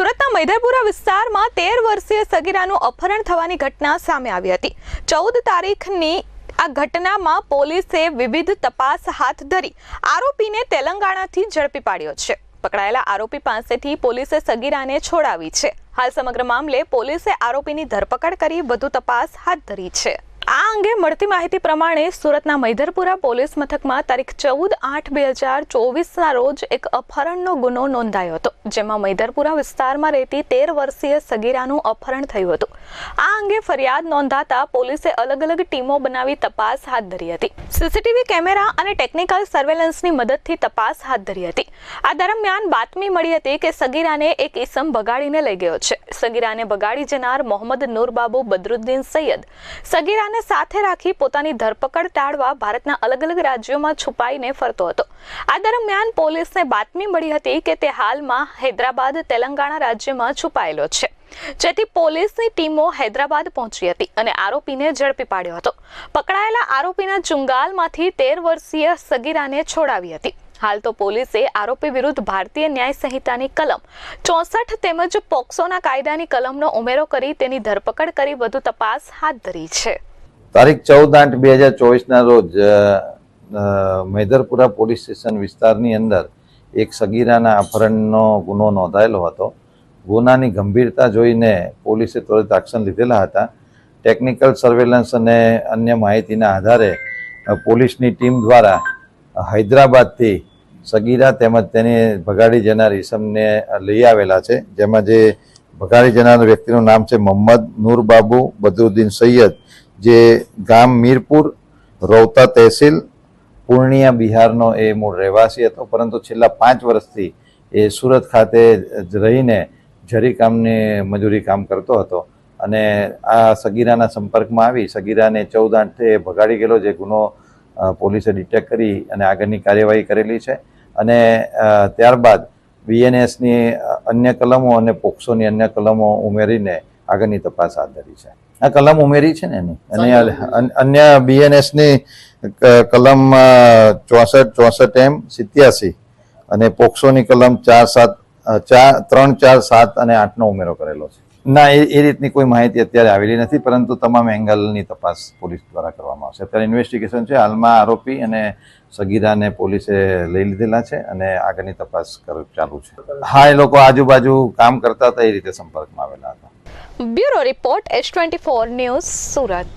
સુરતના મૈદેપુરા વિસ્તારમાં તેર વર્ષીય સગીરાનું અપહરણ થવાની ઘટના સામે આવી હતી. ચૌદ તારીખની આ ઘટનામાં પોલીસે વિવિધ તપાસ હાથ ધરી આરોપીને તેલંગાણાથી ઝડપી પાડ્યો છે. પકડાયેલા આરોપી પાસેથી પોલીસે સગીરાને છોડાવી છે. હાલ સમગ્ર મામલે પોલીસે આરોપીની ધરપકડ કરી વધુ તપાસ હાથ ધરી છે. આ અંગે મળતી માહિતી પ્રમાણે સુરતના મૈધરપુરા પોલીસ મથકમાં તારીખ ચૌદ આઠ બે હજાર ચોવીસના રોજ એક અપહરણનો ગુનો નોંધાયો હતો, જેમાં મૈધરપુરા વિસ્તારમાં રહેતી તેર વર્ષીય સગીરાનું અપહરણ થયું હતું. આ અંગે ફરિયાદ નોંધાતા પોલીસે અલગ અલગ ટીમો બનાવી તપાસ હાથ ધરી હતી. સીસીટીવી કેમેરા અને ટેકનિકલ સર્વેલન્સની મદદથી તપાસ હાથ ધરી હતી. આ દરમિયાન બાતમી મળી હતી કે સગીરાને એક ઈસમ ભગાડીને લઈ ગયો છે. સગીરાને બગાડી જનાર મોહમ્મદ નૂરબાબુ બદરુદ્દીન સૈયદ. સગીરાને સાથે રાખી પોતાની ધરપકડ ટાળવા ભારતના અલગ અલગ રાજ્યોમાં છુપાઈને ફરતો હતો. આ દરમિયાન પોલીસને બાતમી મળી હતી કે તે હાલમાં હૈદરાબાદ, તેલંગાણા રાજ્યમાં છુપાયેલો છે. જેથી પોલીસની ટીમો હૈદરાબાદ પહોંચી હતી અને આરોપીને ઝડપી પાડ્યો હતો. પકડાયેલા આરોપીના ચુંગાલમાંથી તેર વર્ષીય સગીરાને છોડાવી હતી. હાલ તો પોલીસે આરોપી વિરુદ્ધ ભારતીય ન્યાય સંહિતાની કલમ ચોસઠ તેમજ પોક્સોના કાયદાની કલમનો ઉમેરો કરી તેની ધરપકડ કરી વધુ તપાસ હાથ ધરી છે. તારીખ ચૌદ આઠ બે હજાર ચોવીસના રોજ મૈદરપુરા પોલીસ સ્ટેશન વિસ્તારની અંદર એક સગીરાના અપહરણનો ગુનો નોંધાયેલો હતો. ગુનાની ગંભીરતા જોઈને પોલીસે ત્વરિત એક્શન લીધેલા હતા. ટેકનિકલ સર્વેલન્સ અને અન્ય માહિતીના આધારે પોલીસની ટીમ દ્વારા હૈદરાબાદથી સગીરા તેમજ તેને ભગાડી જનાર ઈસમને લઈ આવેલા છે, જેમાં જે ભગાડી જનાર વ્યક્તિનું નામ છે મોહમ્મદ નૂરબાબુ બદરુદ્દીન સૈયદ, જે ગામ મીરપુર, રૌતા તહેસીલ, પૂર્ણિયા બિહારનો એ મૂળ રહેવાસી હતો, પરંતુ છેલ્લા પાંચ વર્ષથી એ સુરત ખાતે રહીને જરી કામની મજૂરી કામ કરતો હતો. અને આ સગીરાના સંપર્કમાં આવી, સગીરાને ચૌદ આઠે ભગાડી ગયેલો, જે ગુનો પોલીસે ડિટેક્ટ કરી અને આગળની કાર્યવાહી કરેલી છે. અને ત્યારબાદ બીએનએસની અન્ય કલમો અને પોક્સોની અન્ય કલમો ઉમેરીને આગળની તપાસ હાથ ધરી છે. આ કલમ ઉમેરી છે ને એની? અને અન્ય બીએનએસની કલમ ચોસઠ ચોસઠ એમ સિત્યાસી અને પોક્સોની કલમ ચાર સાત ચાર ત્રણ ચાર સાત અને આઠનો ઉમેરો કરેલો છે. ના, એ રીતની કોઈ માહિતી અત્યારે આવેલી નથી, પરંતુ તમામ એંગલની તપાસ પોલીસ દ્વારા કરવામાં આવશે. અત્યારે ઇન્વેસ્ટિગેશન છે, હાલમાં આરોપી અને સગીરાને પોલીસે લઈ લીધેલા છે અને આગળની તપાસ ચાલુ છે. હા, એ લોકો આજુબાજુ કામ કરતા હતા, એ રીતે સંપર્કમાં આવેલા હતા. Bureau report S twenty four news Surat.